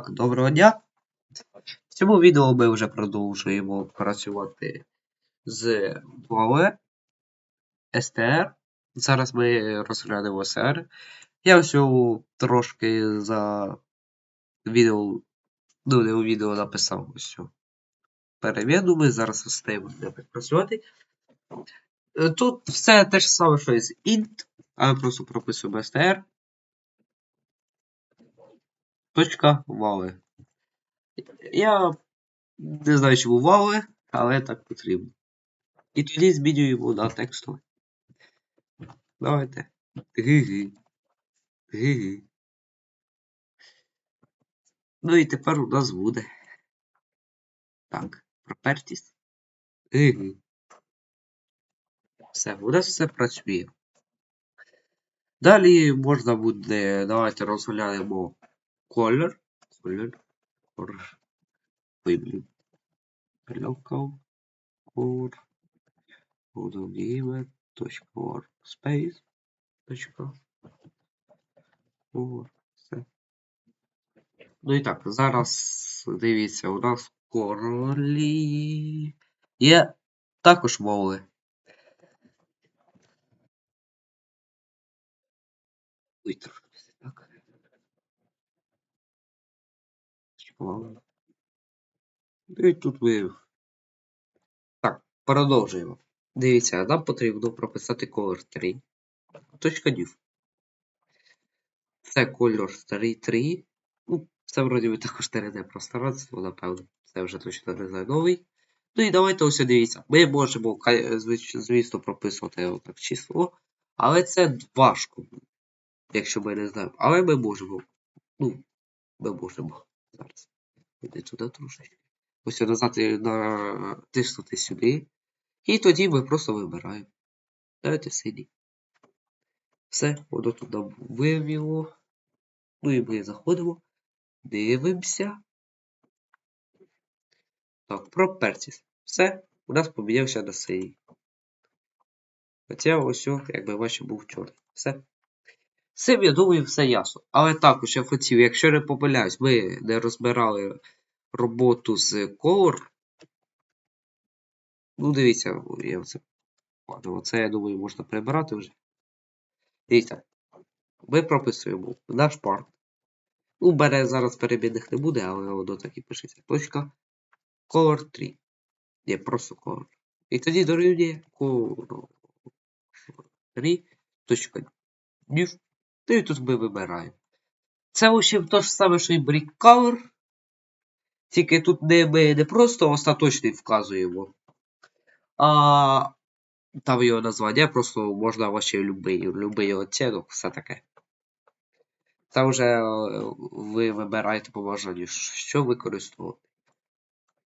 Так, доброго дня. В цьому відео ми вже продовжуємо працювати з Huawei STR. Зараз ми розглянемо SR. Я ось трошки за відео, ну не у відео написав ось цю переміну. Ми зараз встаємо працювати. Е, Тут все те ж саме, що і з int, але просто прописуємо str. Точка Huawei. Я не знаю, чому вали, але так потрібно. І тоді змінюємо на текстовий. Давайте. Ги-ги. Ги-ги. Ну і тепер у нас буде. Так, Properties. Ги-ги. Все, у нас все працює. Далі можна буде. Давайте розглянемо Ой, блін. Local core Autogiver точка. Ну і так, зараз дивіться, у нас корлі є також. Ой, трошки так. Чекала. Ну і тут ви. Так, продовжуємо. Дивіться, нам потрібно прописати колір 3. Точка div. Це кольор старий 3. Ну, це вроді би також 3D пространство, напевно. Це вже точно не знаю новий. Ну і давайте ось дивіться. Ми можемо, звісно, прописувати отак число, але це важко, якщо ми не знаємо. Але ми можемо. Ну, ми можемо. Зараз. Іди туди трошечки. Ось натиснути сюди. І тоді ми просто вибираємо. Давайте сині. Все, воно тут нам вивело. Ну і ми заходимо. Дивимося. Так, Properties. Все, у нас помінявся на синій. Хоча ось, як ми бачимо, був чорний. Все. Цим, я думаю, все ясно. Але також я хотів, якщо не помиляюсь, ми не розбирали роботу з Color. Ну, дивіться, я це. Оце, я думаю, можна прибирати вже. Дивіться. Ми прописуємо наш парт. Ну, бере зараз перебідних не буде, але воно так і пишеться. Точка. Color 3. Є просто color. І тоді дорівнює color 3. Точка. New. Ну і тут ми вибираємо. Це общем то ж саме, що і Brick Color. Тільки тут не, ми не просто остаточний вказуємо, а там його названня, просто можна вообще любий, любий оцінок, все таке. Це вже е, ви вибираєте по бажанню, що використовувати.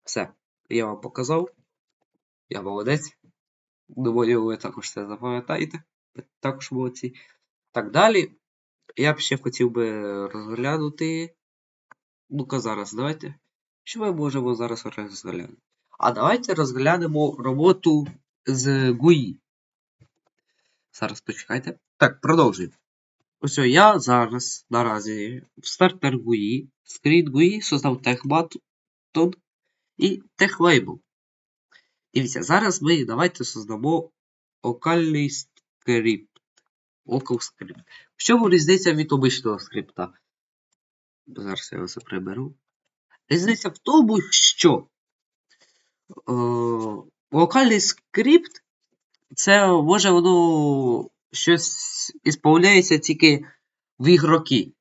Все, я вам показав. Я молодець. Думаю, ви також це запам'ятаєте. Також молодці. Так далі. Я б ще хотів би розглянути. Ну-ка зараз, давайте. Що ми можемо зараз розглянути? А давайте розглянемо роботу з GUI. Зараз почекайте. Так, продовжуємо. Ось я зараз наразі в стартер GUI, скрін GUI создав TechButton і TechLabel. Дивіться, зараз ми давайте создамо локальний скрипт. Local script. Чому різниця від обичного скрипта? Зараз я це приберу. Різниця в тому, що е, локальний скрипт це може воно щось ісполняється тільки в ігроки.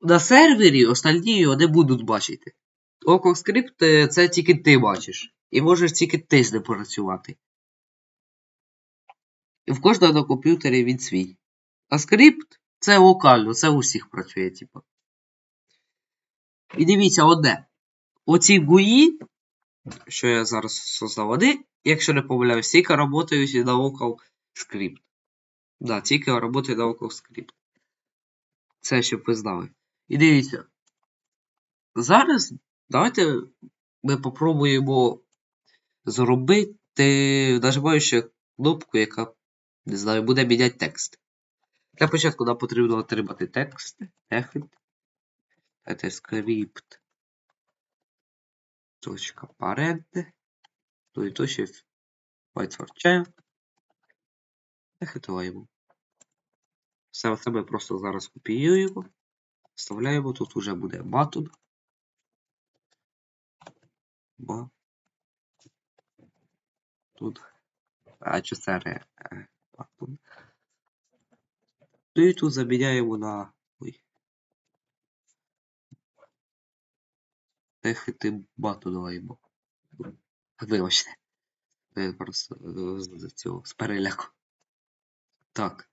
На сервері остальні його не будуть бачити. Local скрипт е, це тільки ти бачиш. І можеш тільки ти з ним працювати. І в кожного на комп'ютері він свій. А скрипт це локально, це у всіх працює, типу. І дивіться одне. Оці гуї, що я зараз создав, вони, якщо не помиляюсь, тільки працюють на local script. Да, тільки працюють на local script. Це щоб ви знали. І дивіться. Зараз давайте ми попробуємо зробити, нажимаючи кнопку, яка, не знаю, буде міняти текст. Для початку нам потрібно отримати текст. Текст. Это скрипт. Точка parent. Ну і то ще PyTorch. Захитуємо. Все це ми просто зараз копіюємо. Вставляємо, тут уже буде button. Ба. Тут. А чи це ре. Тут заміняємо на. Ой. Техити батонаємо. Вибачте. Я просто з цього з переляку. Так.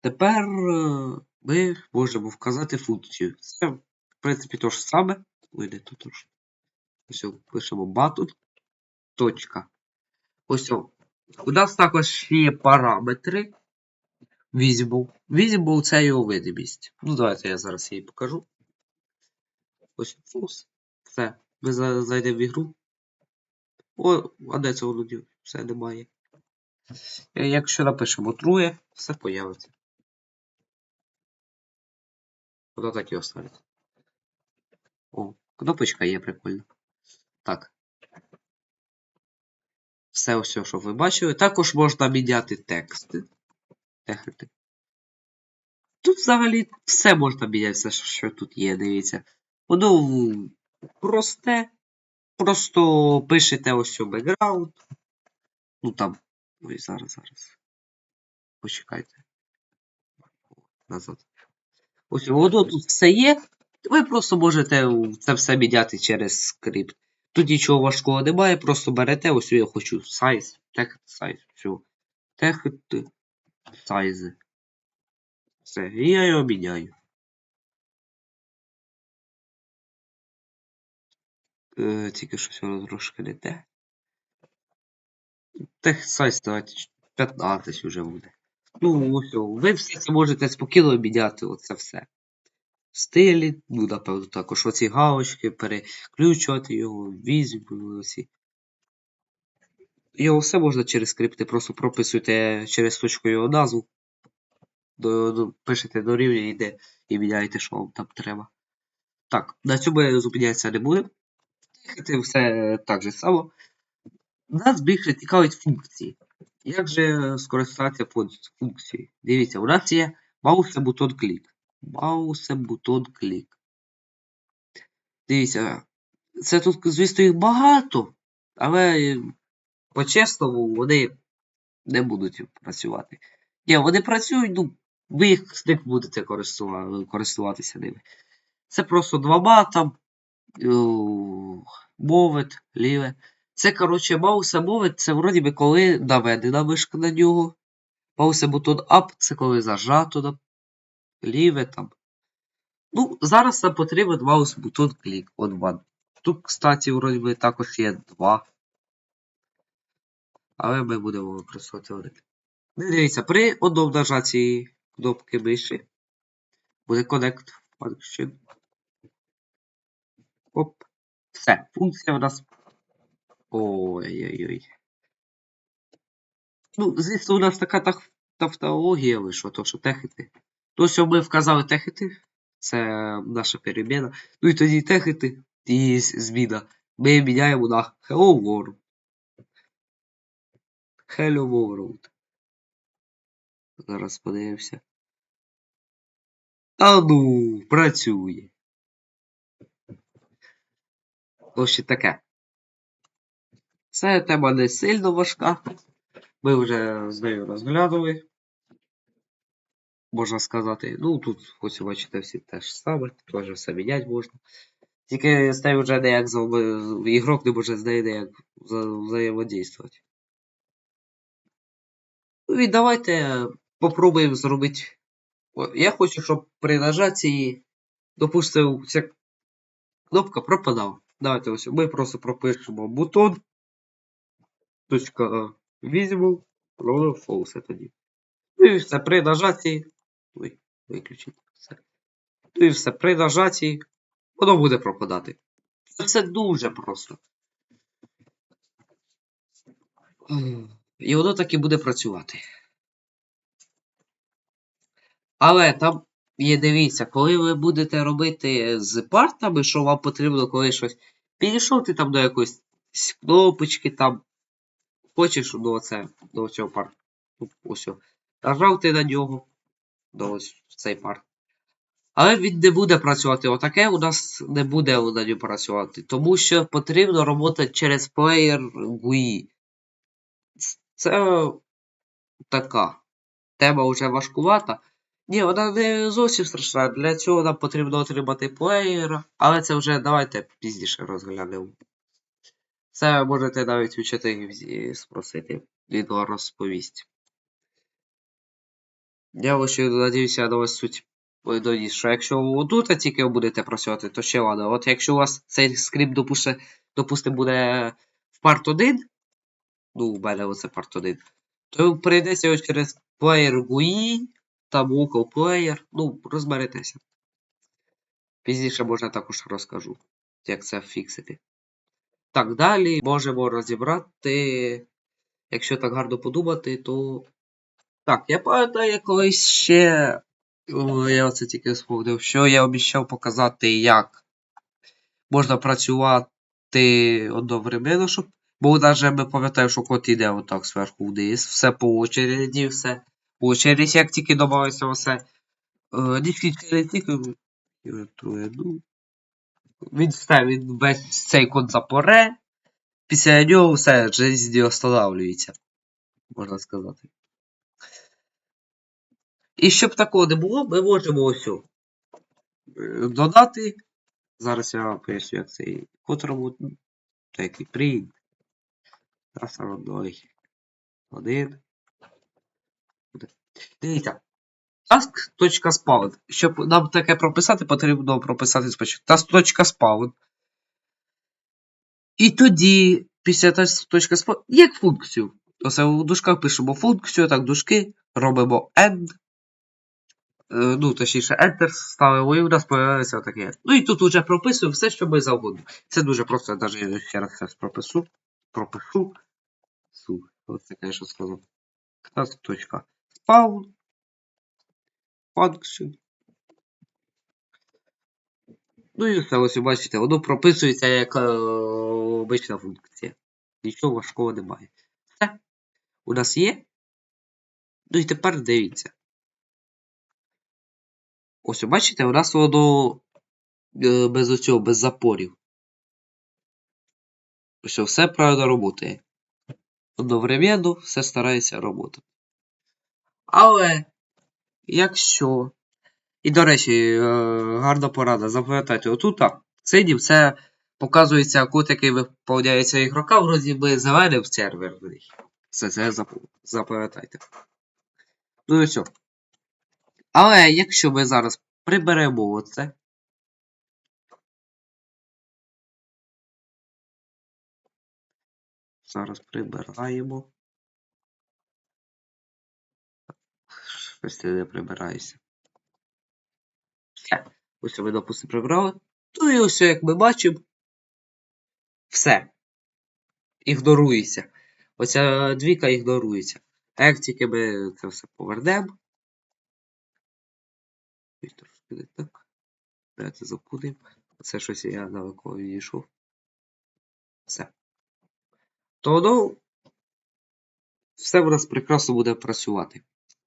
Тепер е, ми можемо вказати функцію. Це, в принципі, те ж саме. Вийде тут трошки. Ось пишемо button. Точка. Ось. У нас також є параметри. Visible. Visible це його видимість. Ну, давайте я зараз її покажу. Ось фус. Все. Ми за- зайдемо в ігру. О, а де це воно? Все немає. Е, Якщо напишемо трує, все появиться. Воно так і останеться. О, кнопочка є прикольна. Так. Все ось, що ви бачили. Також можна міняти тексти. Тексти. Тут взагалі все можна міняти, все, що- тут є, дивіться. Воно просте. Просто пишете ось у бекграунд. Ну там. Ой, зараз, зараз. Почекайте. Назад. Ось воно тут все є. Ви просто можете це все міняти через скрипт. Тут нічого важкого немає, просто берете ось я хочу size, text size, все. Text size. Все, і я його міняю. Е, тільки щось воно трошки не те. Size давайте 15 вже буде. Ну, ось, ви все це можете спокійно міняти, оце все. Стилі, ну, напевно, також оці галочки, переключувати його, візьму, оці. Його все можна через скрипти, просто прописуєте через точку його назву. До, до, пишете до рівня йде і міняєте, що вам там треба. Так, на цьому зупинятися не будемо. Це все так же само. Нас більше цікавить функції. Як же скористатися функцією? Дивіться, у нас є маус бутон клік. Маус бутон клік. Дивіться, це тут, звісно, їх багато, але по-чесному вони не будуть працювати. Ні, вони працюють, ну, ви їх з них будете користува- користуватися ними. Це просто два мата, мовит, ліве. Це, коротше, мауса мовит, це вроді би коли наведена мишка на нього. Мауса бутон up, це коли зажато на ліве там. Ну, зараз нам потрібен маус бутон клік. От one. Тут, кстати, вроді би також є два. Але ми будемо використовувати. Ну, Дивіться, при одному кнопки миші буде Connect Function. Оп. Все. Функція у нас. Ой-ой-ой. Ну, звісно, у нас така тавтологія вийшла, то що техити. То, що ми вказали техити, це наша переміна. Ну і тоді техити і зміна. Ми міняємо на Hello World. Hello World. Зараз подивимося. А ну, працює. Ось і таке. Це тема не сильно важка. Ми вже з нею розглянули. Можна сказати. Ну, тут, хоч бачите, всі те ж саме, теж все міняти можна. Тільки з нею вже ніяк вза- ігрок не може з нею ніяк вза- взаємодействувати. Ну і давайте попробуємо зробити. Я хочу, щоб при нажатті, допустимо, ця кнопка пропадала. Давайте ось ми просто пропишемо бутон. Точка візьму, ровно false тоді. Ну і все при нажатті. Ой, виключити. Все. Ну і все при нажатті. Воно буде пропадати. Це все дуже просто. І воно так і буде працювати. Але там І дивіться, коли ви будете робити з партами, що вам потрібно, коли щось. Підійшов ти там до якоїсь кнопочки, там. Хочеш до оце, до цього парту. Ну, Ось. Нажав ти на нього. До ось цей парт. Але він не буде працювати. Отаке у нас не буде на ньому працювати. Тому що потрібно робота через плеєр GUI. Це така. Тема вже важкувата. Ні, вона не зовсім страшна. Для цього нам потрібно отримати плеєра. Але це вже давайте пізніше розглянемо. Це можете навіть у чаті спросити. Він вам розповість. Я ось надіюся на вас суть доніс, що якщо ви тут тільки будете працювати, то ще ладно. От якщо у вас цей скрипт допустимо, буде в part 1, ну, у мене оце part 1, то прийдеться ось через Player GUI, там Local Player, ну, розберетеся. Пізніше може також розкажу, як це фіксити. Так, далі можемо розібрати, якщо так гарно подумати, то. Так, я пам'ятаю, я колись ще. Я оце тільки сповнив, що я обіцяв показати, як можна працювати одновременно, щоб. Бо навіть ми пам'ятаємо, що код йде отак зверху вниз, все по очереді, все. По очереді, як тільки додається все. Е. Ну, він все, він весь цей код запоре. Після нього все, життя останавлюється. Можна сказати. І щоб такого не було, ми можемо ось е, додати. Зараз я поясню, як цей код робить. Такий print. Одной. Один. Дивіться. Task.spawn. Щоб нам таке прописати, потрібно прописати спочатку. Task.spawn. І тоді, після task.spawn, як функцію. Оце у дужках пишемо функцію, так, дужки, робимо end. Е, Ну, точніше, Enter ставимо, і у нас появляється таке. Ну і тут вже прописуємо все, що ми завгодно. Це дуже просто, я навіть ще раз пропишу. Пропишу. Су. Оце, звісно, сказав. Task.spawn. Function. Ну і все, ось ви бачите, воно прописується як е, обична функція. Нічого важкого немає. Все. У нас є. Ну і тепер дивіться. Ось, бачите, у нас воно е, без оцього, без запорів. Ось все правильно працює. Одновременно все старається роботи. Але якщо. І, до речі, е, гарна порада, запам'ятайте, отут синім це показується код, який виповняється ігрока, вроді би зеленим серверний. Це це запам'ятайте. Ну і все. Але якщо ми зараз приберемо оце. Зараз прибираємо. Щось не прибираєшся. Все. Ось ми, допустимо, прибрали. Ну і ось, як ми бачимо, все. Ігнорується. Оця двійка ігнорується. А як тільки ми це все повернемо. Ось трошки не так. Давайте запутаємо. Це щось я далеко відійшов. Все. То воно все в нас прекрасно буде працювати.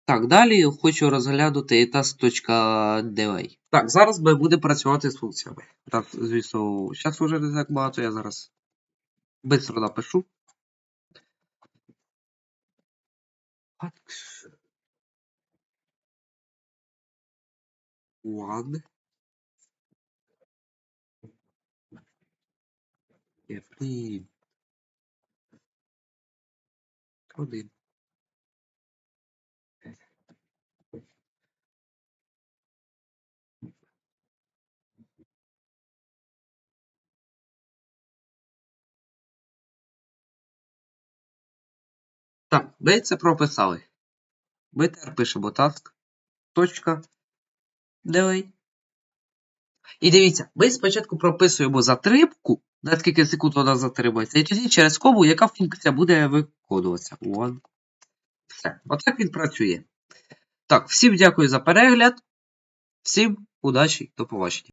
Так, далі хочу розглянути task.delay. Так, зараз ми будемо працювати з функціями. Так, звісно, зараз вже не так багато, я зараз швидко напишу. One. Every. Один. Так, ми це прописали. Ми тепер пишемо task. Точка. Delay. І дивіться, ми спочатку прописуємо затримку, на скільки секунд вона затримується, і тоді через кому, яка функція буде виконуватися. One. Все. Отак він працює. Так, всім дякую за перегляд. Всім удачі, до побачення.